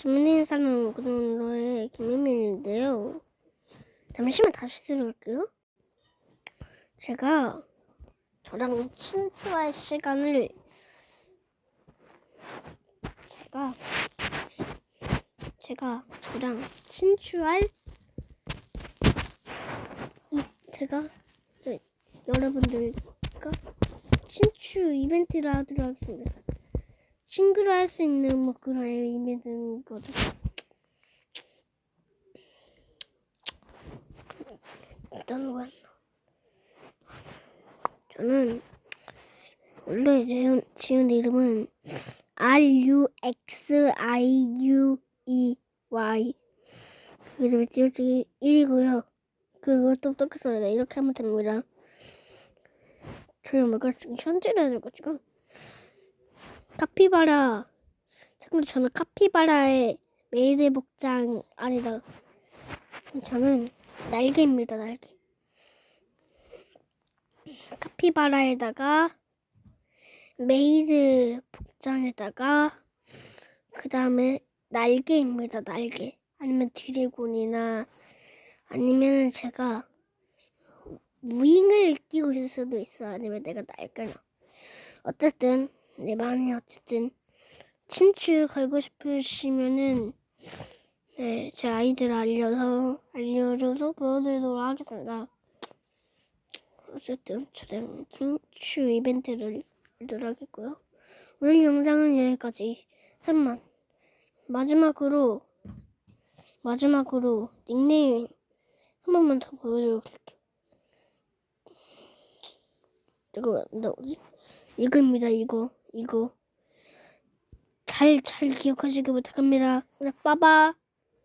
주민이 사는 그동로의 김민민인데요. 잠시만 다시 들어갈게요. 제가 저랑 친추할 시간을 제가 제가 저랑 친추할 이 제가 저, 여러분들과 친추 이벤트를 하도록 하겠습니다. 친구로 할수 있는 뭐 그런 이벤트인 거죠. 일단 원 저는 원래 지은, 지은 이름은 R U X I U E Y 그 이름이 지어진 1이고요. 그것도 똑같습니다. 이렇게 하면 됩니다. 저희 엄마가 지금 현질을 해줘가지고 카피바라 참고로 저는 카피바라의 메이드 복장 아니다. 저는 날개입니다. 날개. 카피바라에다가 메이드 복장에다가 그 다음에 날개입니다. 날개. 아니면 드래곤이나 아니면 제가 윙을 끼고 있을 수도 있어. 아니면 내가 날개나. 어쨌든 네 많이 어쨌든 친추 걸고 싶으시면은 네, 제 아이들 알려서 알려줘서 보여드리도록 하겠습니다. 어쨌든 저는 친추 이벤트를 하도록 하겠고요. 오늘 영상은 여기까지. 잠만 마지막으로 마지막으로 닉네임 한 번만 더 보여드릴게요. 이거 왜 나오지? 이거입니다. 이거 이거 잘 잘 기억하시길 부탁합니다. 빠바.